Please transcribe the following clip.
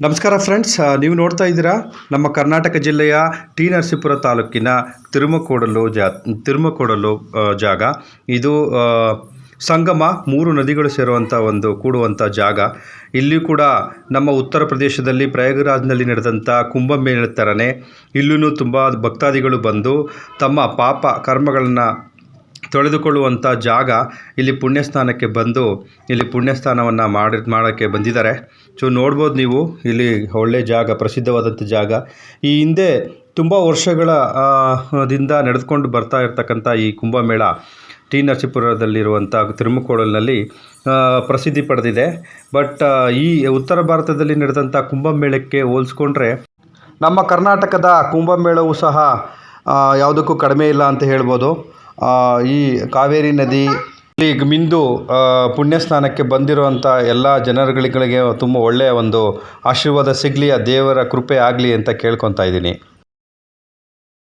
ನಮಸ್ಕಾರ ಫ್ರೆಂಡ್ಸ್ ನೀವು ನೋಡ್ತಾ ಇದ್ದೀರಾ ನಮ್ಮ ಕರ್ನಾಟಕ ಜಿಲ್ಲೆಯ ಟಿ ನರಸೀಪುರ ತಾಲೂಕಿನ ತಿರುಮಕೋಡಲು ಜಾ, ತಿರುಮಕೋಡಲು ಜಾಗ. ಇದು ಸಂಗಮ ಮೂರು ನದಿಗಳು ಸೇರುವಂಥ ಒಂದು ಕೂಡುವಂಥ ಜಾಗ. ಇಲ್ಲಿ ಕೂಡ ನಮ್ಮ ಉತ್ತರ ಪ್ರದೇಶದಲ್ಲಿ ಪ್ರಯಾಗರಾಜ್ನಲ್ಲಿ ನಡೆದಂಥ ಕುಂಭಮೇಳ ಥರನೇ ಇಲ್ಲೂ ತುಂಬ ಭಕ್ತಾದಿಗಳು ಬಂದು ತಮ್ಮ ಪಾಪ ಕರ್ಮಗಳನ್ನು ತೊಳೆದುಕೊಳ್ಳುವಂಥ ಜಾಗ ಇಲ್ಲಿ ಪುಣ್ಯಸ್ಥಾನಕ್ಕೆ ಬಂದು ಇಲ್ಲಿ ಪುಣ್ಯಸ್ನಾನವನ್ನು ಮಾಡಿ ಮಾಡೋಕ್ಕೆ ಬಂದಿದ್ದಾರೆ. ಸೊ ನೋಡ್ಬೋದು ನೀವು ಇಲ್ಲಿ ಒಳ್ಳೆ ಜಾಗ ಪ್ರಸಿದ್ಧವಾದಂಥ ಜಾಗ. ಈ ಹಿಂದೆ ತುಂಬ ವರ್ಷಗಳ ದಿಂದ ನಡೆದುಕೊಂಡು ಬರ್ತಾ ಇರ್ತಕ್ಕಂಥ ಈ ಕುಂಭಮೇಳ ಟಿ ನರಸೀಪುರದಲ್ಲಿರುವಂಥ ತಿರುಮಕೋಡಲಿನಲ್ಲಿ ಪ್ರಸಿದ್ಧಿ ಪಡೆದಿದೆ. ಬಟ್ ಈ ಉತ್ತರ ಭಾರತದಲ್ಲಿ ನಡೆದಂಥ ಕುಂಭಮೇಳಕ್ಕೆ ಹೋಲಿಸ್ಕೊಂಡ್ರೆ ನಮ್ಮ ಕರ್ನಾಟಕದ ಕುಂಭಮೇಳವು ಸಹ ಯಾವುದಕ್ಕೂ ಕಡಿಮೆ ಇಲ್ಲ ಅಂತ ಹೇಳ್ಬೋದು. ಈ ಕಾವೇರಿ ನದಿ ಇಲ್ಲಿ ಮಿಂದು ಪುಣ್ಯ ಸ್ನಾನಕ್ಕೆ ಬಂದಿರುವಂಥ ಎಲ್ಲ ಜನರುಗಳಿಗೆ ತುಂಬ ಒಳ್ಳೆಯ ಒಂದು ಆಶೀರ್ವಾದ ಸಿಗಲಿ, ಆ ದೇವರ ಕೃಪೆ ಆಗಲಿ ಅಂತ ಕೇಳ್ಕೊತಾ ಇದ್ದೀನಿ.